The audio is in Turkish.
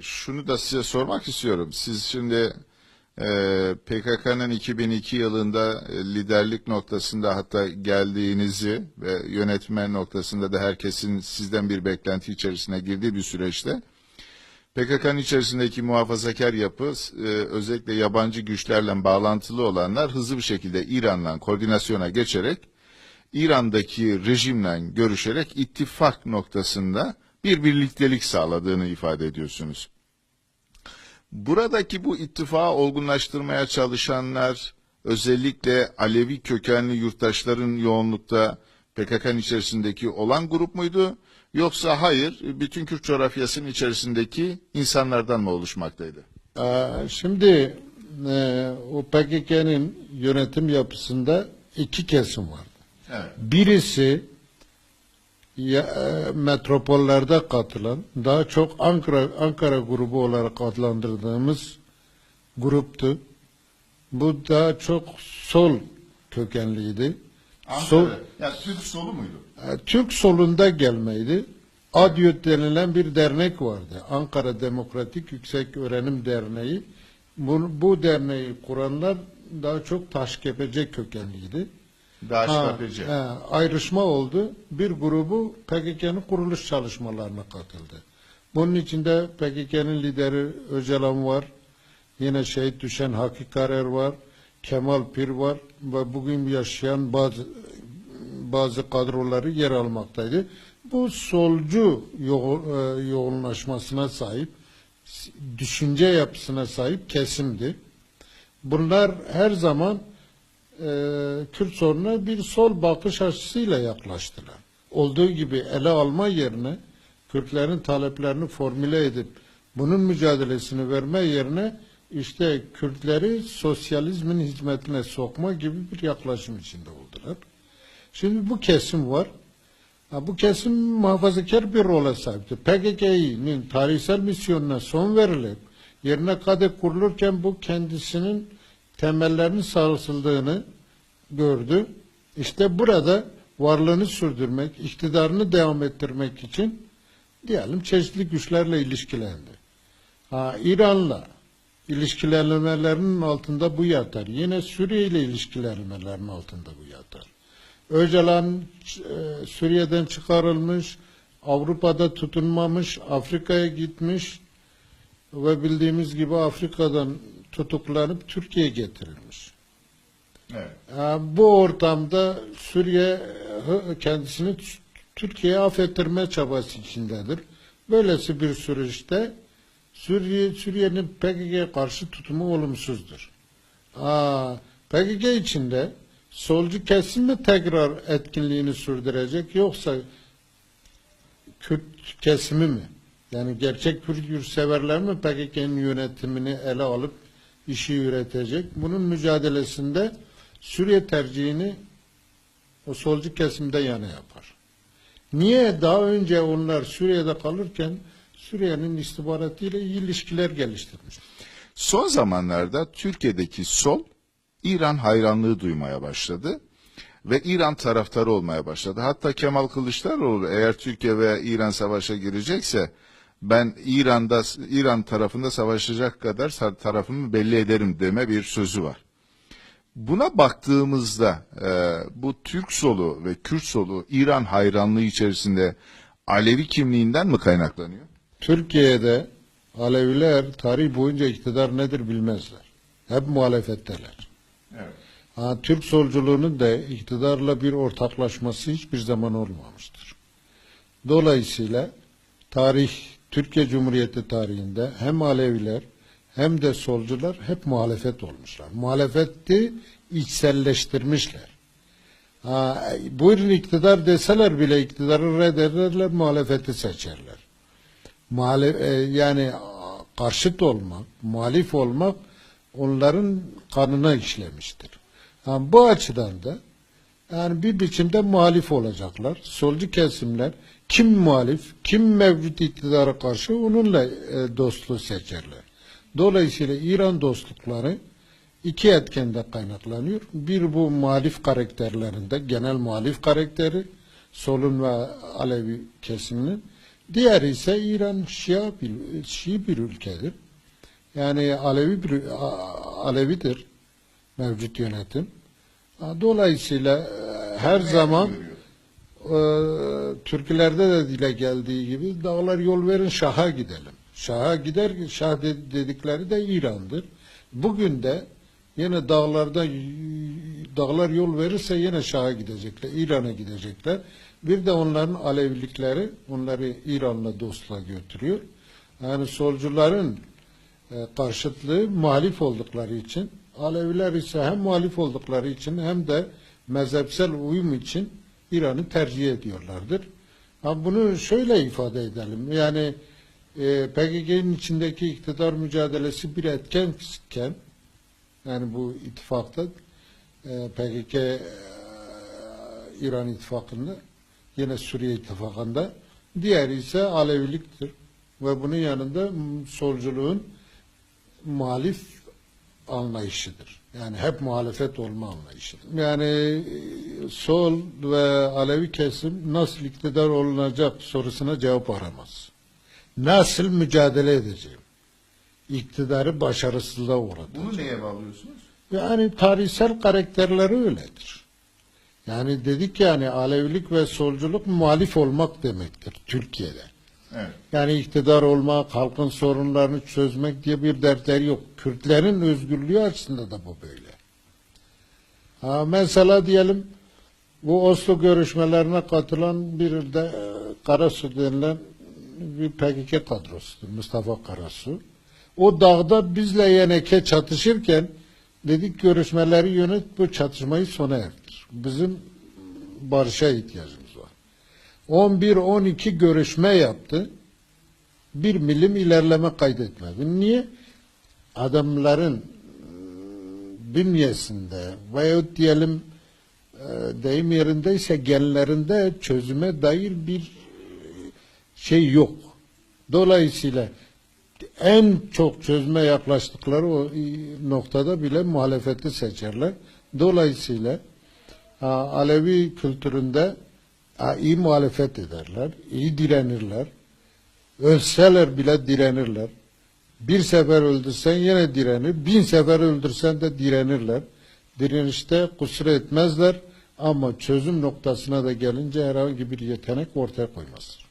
şunu da size sormak istiyorum. Siz şimdi e, PKK'nın 2002 yılında e, liderlik noktasında hatta geldiğinizi ve yönetme noktasında da herkesin sizden bir beklenti içerisine girdiği bir süreçte PKK'nın içerisindeki muhafazakar yapı e, özellikle yabancı güçlerle bağlantılı olanlar hızlı bir şekilde İran'la koordinasyona geçerek İran'daki rejimle görüşerek ittifak noktasında bir birliktelik sağladığını ifade ediyorsunuz. Buradaki bu ittifağı olgunlaştırmaya çalışanlar özellikle Alevi kökenli yurttaşların yoğunlukta PKK'nın içerisindeki olan grup muydu? Yoksa hayır, bütün Kürt coğrafyasının içerisindeki insanlardan mı oluşmaktaydı? Şimdi e, o PKK'nın yönetim yapısında iki kesim vardı. Evet. Birisi ya, e, metropollerde katılan, daha çok Ankara Ankara grubu olarak adlandırdığımız gruptu. Bu daha çok sol kökenliydi. Sol, Ya Türk solu muydu? e, Türk solunda gelmeydi. ADYÖT denilen bir dernek vardı. Ankara Demokratik Yüksek Öğrenim Derneği. Bu, bu derneği kuranlar daha çok Taşkepece kökenliydi. Daş Ha, he, ayrışma oldu. Bir grubu PKK'nın kuruluş çalışmalarına katıldı. Bunun içinde PKK'nın lideri Öcalan var. Yine şehit düşen Hakkı Karer var. Kemal Pir var. Ve bugün yaşayan bazı bazı kadroları yer almaktaydı. Bu solcu e, yoğunlaşmasına sahip, düşünce yapısına sahip kesimdi. Bunlar her zaman Kürt sorununa bir sol bakış açısıyla yaklaştılar. Olduğu gibi ele alma yerine Kürtlerin taleplerini formüle edip bunun mücadelesini verme yerine işte Kürtleri sosyalizmin hizmetine sokma gibi bir yaklaşım içinde oldular. Şimdi bu kesim var. Ha, bu kesim muhafazakar bir role sahipti. PKK'nın tarihsel misyonuna son verilip yerine KADE kurulurken bu kendisinin temellerinin sarsıldığını gördü. İşte burada varlığını sürdürmek, iktidarını devam ettirmek için diyelim çeşitli güçlerle ilişkilendi. Ha, İran'la ilişkilenmelerinin altında bu yatar. Yine Suriye ile ilişkilenmelerinin altında bu yatar. Öcalan e, Suriye'den çıkarılmış, Avrupa'da tutunmamış, Afrika'ya gitmiş ve bildiğimiz gibi Afrika'dan tutuklanıp Türkiye'ye getirilmiş. Evet. Bu ortamda Suriye kendisini Türkiye'ye affettirme çabası içindedir. Böylesi bir süreçte Suriye Suriye'nin PKK'ya karşı tutumu olumsuzdur. Aa, PKK içinde solcu kesim mi tekrar etkinliğini sürdürecek yoksa Kürt kesimi mi? Yani gerçek Kürt yurtseverler mi PKK'nın yönetimini ele alıp işi üretecek? Bunun mücadelesinde Suriye tercihini o solcu kesimde yana yapar. Niye daha önce onlar Suriye'de kalırken Suriye'nin istihbaratıyla iyi ilişkiler geliştirmiş? Son zamanlarda Türkiye'deki sol İran hayranlığı duymaya başladı ve İran taraftarı olmaya başladı. Hatta Kemal Kılıçdaroğlu eğer Türkiye ve İran savaşa girecekse ben İran'da İran tarafında savaşacak kadar tarafımı belli ederim deme bir sözü var. Buna baktığımızda e, bu Türk solu ve Kürt solu İran hayranlığı içerisinde Alevi kimliğinden mi kaynaklanıyor? Türkiye'de Aleviler tarih boyunca iktidar nedir bilmezler. Hep muhalefetteler. Evet. Ha, Türk solculuğunun da iktidarla bir ortaklaşması hiçbir zaman olmamıştır. Dolayısıyla tarih, Türkiye Cumhuriyeti tarihinde hem Aleviler hem de solcular hep muhalefet olmuşlar. Muhalefeti içselleştirmişler. Ha, buyurun iktidar deseler bile iktidarı reddederler, muhalefeti seçerler. Muhale e, yani karşıt olmak, muhalif olmak onların kanına işlemiştir. Yani bu açıdan da yani bir biçimde muhalif olacaklar. Solcu kesimler kim muhalif, kim mevcut iktidara karşı onunla e, dostluğu seçerler. Dolayısıyla İran dostlukları iki etkende kaynaklanıyor. Bir bu muhalif karakterlerinde, genel muhalif karakteri, solun ve Alevi kesiminin. Diğeri ise İran Şia bir, Şii bir ülkedir. Yani Alevi bir, Alevidir mevcut yönetim. Dolayısıyla e, her zaman e, türkülerde de dile geldiği gibi dağlar yol verin Şah'a gidelim. Şah'a gider, Şah de- dedikleri de İran'dır. Bugün de yine dağlarda dağlar yol verirse yine Şah'a gidecekler, İran'a gidecekler. Bir de onların Alevilikleri onları İran'la dostluğa götürüyor. Yani solcuların e, karşıtlığı muhalif oldukları için Aleviler ise hem muhalif oldukları için hem de mezhepsel uyum için İran'ı tercih ediyorlardır. Ama bunu şöyle ifade edelim. Yani e, PKK'nın içindeki iktidar mücadelesi bir etkenken yani bu ittifakta e, PKK e, İran ittifakında yine Suriye ittifakında diğeri ise Aleviliktir ve bunun yanında solculuğun muhalif anlayışıdır. Yani hep muhalefet olma anlayışıdır. Yani e, sol ve Alevi kesim nasıl iktidar olunacak sorusuna cevap aramaz. Nasıl mücadele edeceğim? İktidarı başarısızlığa uğradı. Bunu neye bağlıyorsunuz? Yani tarihsel karakterleri öyledir. Yani dedik yani Alevilik ve solculuk muhalif olmak demektir Türkiye'de. Evet. Yani iktidar olmak, halkın sorunlarını çözmek diye bir dertleri yok. Kürtlerin özgürlüğü açısından da bu böyle. Ha, mesela diyelim bu Oslo görüşmelerine katılan bir de e, Karasu denilen bir PKK kadrosudur. Mustafa Karasu. O dağda bizle Yeneke çatışırken dedik görüşmeleri yönet bu çatışmayı sona erdir. Bizim barışa ihtiyacımız var. 11-12 görüşme yaptı. Bir milim ilerleme kaydetmedi. Niye? Adamların e, bünyesinde veyahut diyelim e, deyim yerindeyse genlerinde çözüme dair bir şey yok. Dolayısıyla en çok çözüme yaklaştıkları o noktada bile muhalefeti seçerler. Dolayısıyla Alevi kültüründe iyi muhalefet ederler, iyi direnirler. Ölseler bile direnirler. Bir sefer öldürsen yine direnir, bin sefer öldürsen de direnirler. Direnişte kusur etmezler ama çözüm noktasına da gelince herhangi bir yetenek ortaya koymazlar.